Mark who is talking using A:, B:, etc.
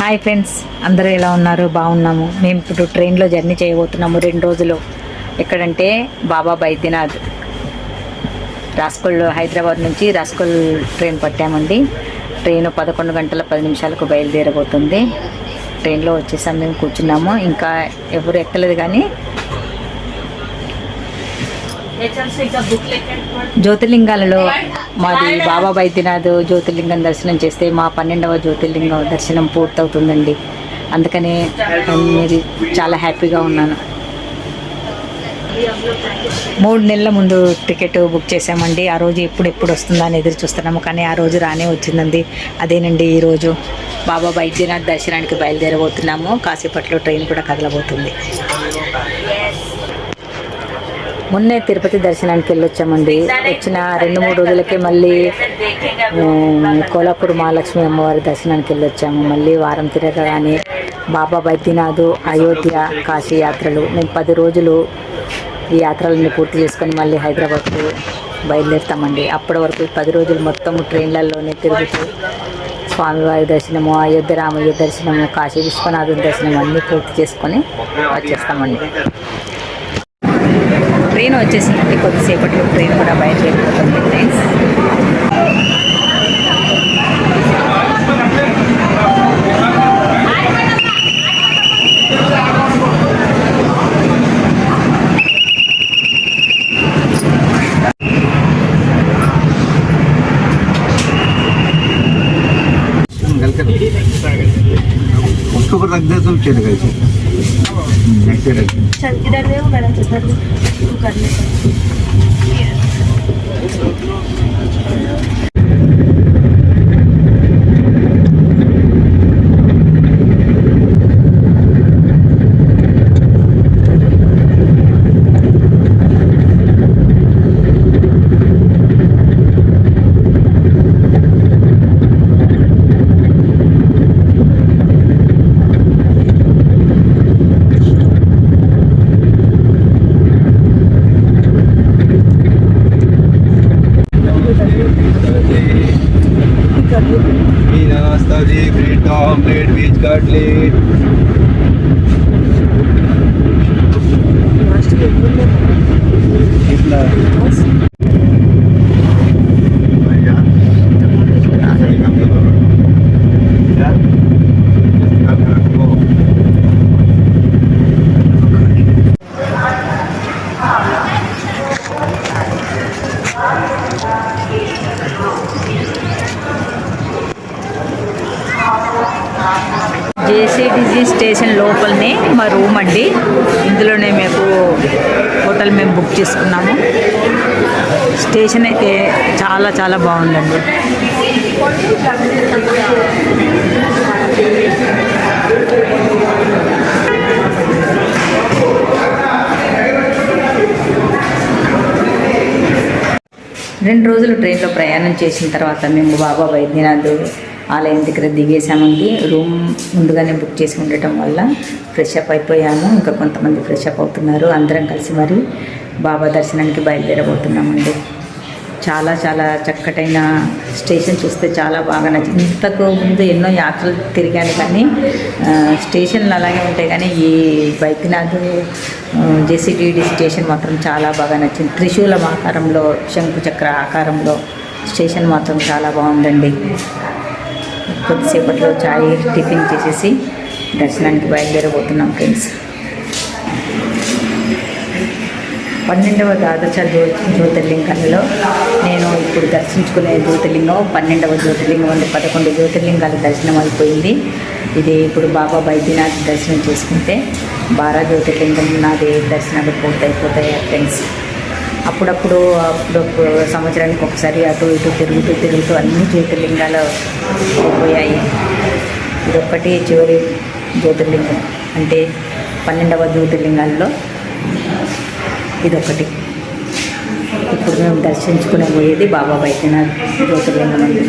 A: Hi friends అందరూ ఎలా ఉన్నారు? బాగున్నాము. మేము ఇప్పుడు ట్రైన్లో జర్నీ చేయబోతున్నాము రెండు రోజులు. ఎక్కడంటే బాబా బైద్యనాథ్ రాస్కోల్ హైదరాబాద్ నుంచి రాస్కోల్ ట్రైన్ పట్టామండి. ట్రైన్ పదకొండు గంటల పది నిమిషాలకు బయలుదేరబోతుంది. ట్రైన్లో వచ్చేసాం మేము కూర్చున్నాము. ఇంకా ఎవరు ఎక్కలేదు కానీ జ్యోతిర్లింగాలలో మాది బాబా బైద్యనాథ్ జ్యోతిర్లింగం దర్శనం చేస్తే మా పన్నెండవ జ్యోతిర్లింగం దర్శనం పూర్తవుతుందండి. అందుకని మీరు చాలా హ్యాపీగా ఉన్నాను. మూడు నెలల ముందు టికెట్ బుక్ చేసామండి ఆ రోజు ఎప్పుడు ఎప్పుడు వస్తుందా అని ఎదురు చూస్తున్నాము. కానీ ఆ రోజు రానే వచ్చిందండి. అదేనండి ఈరోజు బాబా బైద్యనాథ్ దర్శనానికి బయలుదేరబోతున్నాము. కాసేపట్లో ట్రైన్ కూడా కదలబోతుంది. మొన్నే తిరుపతి దర్శనానికి వెళ్ళొచ్చామండి. వచ్చిన రెండు మూడు రోజులకే మళ్ళీ కోలాపూర్ మహాలక్ష్మి అమ్మవారి దర్శనానికి వెళ్ళొచ్చాము. మళ్ళీ వారం తిరగగానే బాబా బైద్యనాథ్ అయోధ్య కాశీ యాత్రలు. మేము పది రోజులు ఈ యాత్రలన్నీ పూర్తి చేసుకొని మళ్ళీ హైదరాబాద్కు బయలుదేరుతామండి. అప్పటి వరకు పది రోజులు మొత్తం ట్రైన్లలోనే తిరుగుతూ స్వామివారి దర్శనము అయోధ్య రామయ్య దర్శనము కాశీ విశ్వనాథుని దర్శనం అన్నీ పూర్తి చేసుకొని వచ్చేస్తామండి. ట్రైన్ వచ్చేసిందండి కొద్దిసేపట్లో. ట్రైన్ కూడా బయలుదేరిపోతుంది. ఫ్రెండ్స్
B: उसके ऊपर रख दे तो चल गए थे
C: चल, इधर ले मैडम, इधर कर ले। का
B: ऑमलेट वेज कटलेट कितना
A: జేసీటీసీ స్టేషన్ లోపలనే మా రూమ్ అండి. ఇందులోనే మేము హోటల్ మేము బుక్ చేసుకున్నాము. స్టేషన్ అయితే చాలా చాలా బాగుందండి. రెండు రోజులు ట్రైన్లో ప్రయాణం చేసిన తర్వాత మేము బాబా వైద్యనాథ్ ఆలయం దగ్గర దిగేసామండి రూమ్ ముందుగానే బుక్ చేసి ఉండటం వల్ల ఫ్రెష్ అప్ అయిపోయాము. ఇంకా కొంతమంది ఫ్రెష్ అప్ అవుతున్నారు. అందరం కలిసి మరి బాబా దర్శనానికి బయలుదేరబోతున్నామండి. చాలా చాలా చక్కటైన స్టేషన్ చూస్తే చాలా బాగా నచ్చింది. ఇంతకు ముందు ఎన్నో యాత్రలు తిరిగాను కానీ స్టేషన్లు అలాగే ఉంటాయి కానీ ఈ బైద్యనాథ్ జేసీటీడీ స్టేషన్ మాత్రం చాలా బాగా నచ్చింది. త్రిశూలం ఆకారంలో శంకు చక్ర ఆకారంలో స్టేషన్ మాత్రం చాలా బాగుందండి. కొద్దిసేపట్లో చాయ్ టిఫిన్ చేసేసి దర్శనానికి బయలుదేరబోతున్నాం ఫ్రెండ్స్. పన్నెండవ ద్వాదశ జ్యో జ్యోతిర్లింగాలలో నేను ఇప్పుడు దర్శించుకునే జ్యోతిర్లింగం పన్నెండవ జ్యోతిర్లింగం అంటే పదకొండు జ్యోతిర్లింగాల దర్శనం అయిపోయింది. ఇది ఇప్పుడు బాబా బైద్యనాథ్ దర్శనం చేసుకుంటే బారా జ్యోతిర్లింగం నాది దర్శనాలు పూర్తయిపోతాయి ఫ్రెండ్స్? అప్పుడప్పుడు అప్పుడప్పుడు సంవత్సరానికి ఒకసారి అటు ఇటు తిరుగుతూ తిరుగుతూ అన్ని జ్యోతిర్లింగాలు పోయాయి. ఇదొక్కటి చివరి జ్యోతిర్లింగం. అంటే పన్నెండవ జ్యోతిర్లింగాల్లో ఇదొకటి ఇప్పుడు మేము దర్శించుకునే పోయేది బాబా బైద్యనాథ్ జ్యోతిర్లింగం అండి.